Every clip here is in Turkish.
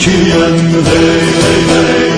Hey hey hey hey hey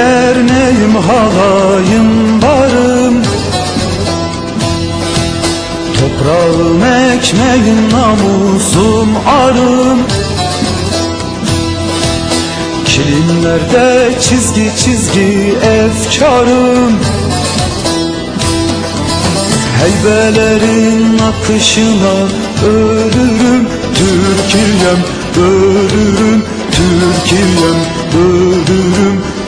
Düğün derneğim halayım varım. Toprağım ekmeğim namusum arım. Kilimlerde çizgi çizgi efkarım. Heybelerin akışına ölürüm. Türkiye'm ölürüm. Türkiye'm ölürüm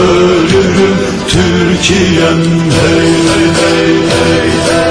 ölürüm Türkiye'm. Hey hey hey hey hey